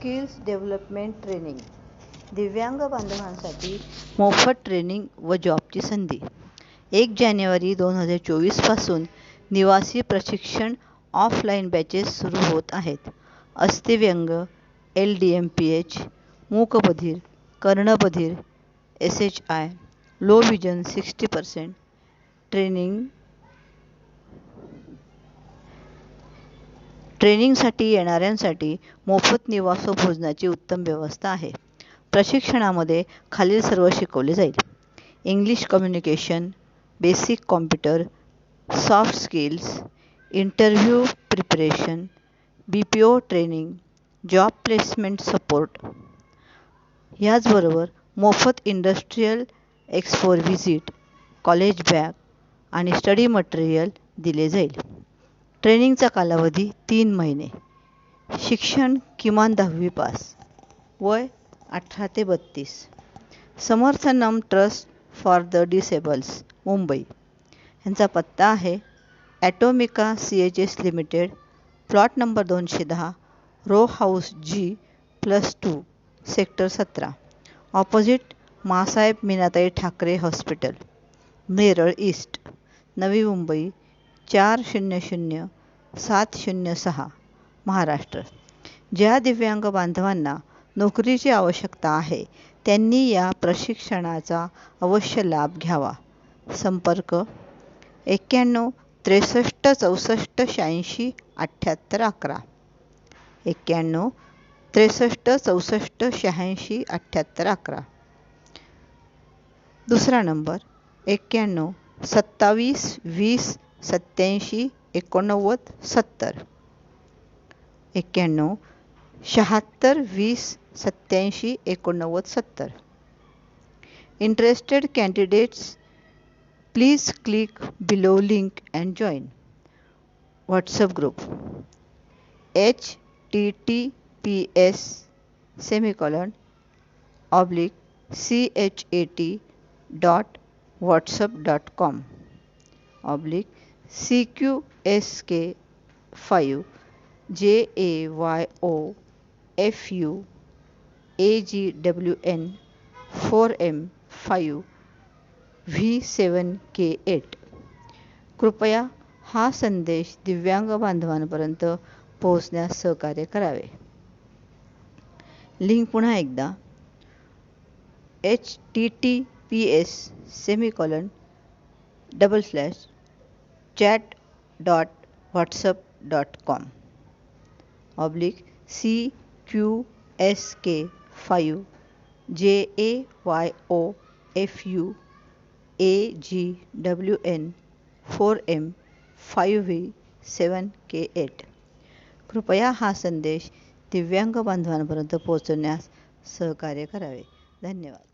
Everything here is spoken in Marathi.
स्किल्स डेव्हलपमेंट ट्रेनिंग दिव्यांग बांधवांसाठी मोफत ट्रेनिंग व जॉबची संधी. एक जानेवारी दोन हजार चोवीसपासून निवासी प्रशिक्षण ऑफलाईन बॅचेस सुरू होत आहेत. अस्थिव्यंग L D M P H मूकबधिर कर्णबधिर S H I low vision sixty percent training ट्रेनिंगसाठी येणाऱ्यांसाठी मोफत निवास व भोजनाची उत्तम व्यवस्था आहे. प्रशिक्षणामध्ये खालील सर्व शिकवले जाईल. English communication basic computer soft skills interview preparation B P O training job placement support याचबरोबर मोफत industrial exposure visit college bag आणि स्टडी मटेरियल दिले जाईल. ट्रेनिंगचा कालावधी तीन महिने. शिक्षण किमान दहावी पास. वय अठरा ते बत्तीस. Samarthanam trust for the disabled Mumbai. ह्यांचा पत्ता आहे Atomica C H S limited plot number दोनशे दहा row house G plus two sector सतरा. Opposite Masaheb Meenatai Thackeray hospital Neral east. Navi Mumbai चार शून्य शून्य सात शून्य सहा महाराष्ट्र. ज्या दिव्यांग बांधवांना नोकरीची आवश्यकता आहे त्यांनी या प्रशिक्षणाचा अवश्य लाभ घ्यावा. संपर्क एक्क्याण्णव त्रेसष्ट चौसष्ट शहाऐंशी अठ्ठ्याहत्तर अकरा. एक्क्याण्णव त्रेसष्ट चौसष्ट शहाऐंशी अठ्ठ्याहत्तर अकरा. दुसरा नंबर एक्क्याण्णव सत्तावीस वीस सत्याऐंशी एकोणनव्वद सत्तर. एक्क्याण्णव शहात्तर वीस सत्याऐंशी एकोणनव्वद सत्तर. Interested candidates please click below link and join WhatsApp group H T T P S semicolon oblique C H A T dot WhatsApp dot com oblique C Q S K five J A Y O F U A G W N four M five V seven K eight कृपया हा संदेश दिव्यांग बांधवांपर्यंत पोहोचण्यास सहकार्य करावे. लिंक पुन्हा एकदा. H T T P S semicolon double slash chat dot WhatsApp dot com oblique C Q S K five J A Y O F U A G W N four M five V seven K eight कृपया हा संदेश दिव्यांग बांधवांपर्यंत पोहोचवण्यास सहकार्य करावे. धन्यवाद.